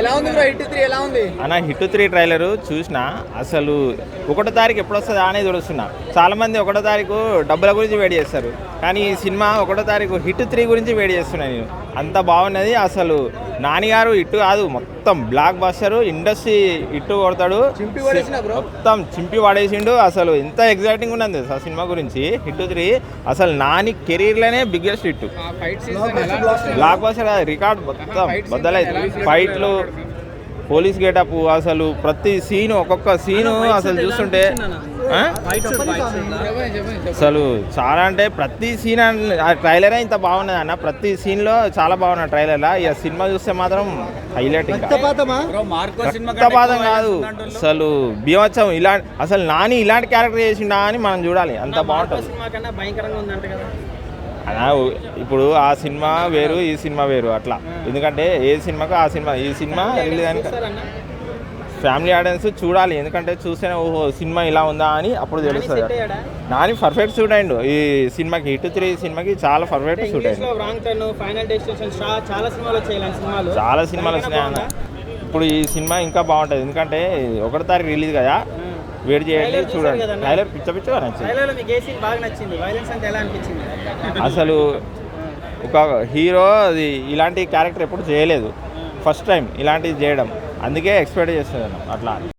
ఎలా ఉంది bro? Hit three ఎలా ఉంది? అన్న హిట్ త్రీ ట్రైలర్ చూసిన అసలు ఒకటో తారీఖు ఎప్పుడు వస్తుందా అనేది చూస్తున్నా చాలా మంది ఒకటో తారీఖు డబ్బుల గురించి వేడి చేస్తారు. కానీ ఈ సినిమా ఒకటో తారీఖు హిట్ త్రీ గురించి వేడి చేస్తున్నా నేను. అంత బాగున్నది అసలు నానిగారు హిట్ కాదు మొత్తం బ్లాక్ బస్టర్ ఇండస్ట్రీ హిట్ కొడతాడు. మొత్తం చింపి పడేసిండు. అసలు ఎంత ఎగ్జైటింగ్ ఉన్నది ఆ సినిమా గురించి? Hit three. అసలు నాని కెరీర్లోనే బిగ్గెస్ట్ హిట్ ఫైట్ సీజన్ ఎలా బ్లాక్ బస్టర్ రికార్డ్ మొత్తం బద్దలైంది ఫైట్లు పోలీస్ గేటప్ అసలు ప్రతి సీన్ ఒక్కొక్క సీను అసలు చూస్తుంటే అసలు చాలా అంటే ప్రతి సీన్ ఆ ట్రైలరే ఇంత బాగున్నది అన్న. ప్రతి సీన్లో చాలా బాగున్నది ట్రైలర్లో. ఇక సినిమా చూస్తే మాత్రం హైలైట్ ఇంకా. బ్రో మార్కో సినిమా రక్తపాతం కాదు. అసలు బీభత్సం ఇలా అసలు నాని ఇలాంటి క్యారెక్టర్ చేసిండా అని మనం చూడాలి. అంత బాగుంటుంది. అలా ఇప్పుడు ఆ సినిమా వేరు ఈ సినిమా వేరు అట్లా. ఎందుకంటే ఏ సినిమాకు ఆ సినిమా ఈ సినిమా రిలీజ్ అయిన ఫ్యామిలీ ఆడియన్స్ చూడాలి. ఎందుకంటే చూస్తేనే ఓహో సినిమా ఇలా ఉందా అని అప్పుడు తెలుస్తుంది. నాని పర్ఫెక్ట్ సూట్ అయిండు. ఈ సినిమాకి హిట్ త్రీ సినిమాకి చాలా పర్ఫెక్ట్ ఇంగ్లీష్ అయింది చాలా సినిమాలు వచ్చినాయి అన్న? ఇప్పుడు ఈ సినిమా ఇంకా బాగుంటుంది. ఎందుకంటే ఒకటో తారీఖు రిలీజ్ కదా. వెయిట్ చేయండి చూడండి? ట్రైలర్ పిచ్చ పిచ్చగా నచ్చింది. అసలు ఒక హీరో అది ఇలాంటి క్యారెక్టర్ ఎప్పుడు చేయలేదు. ఫస్ట్ టైం ఇలాంటిది చేయడం. అందుకే ఎక్స్పెక్ట్ చేస్తున్నాను. అట్లా.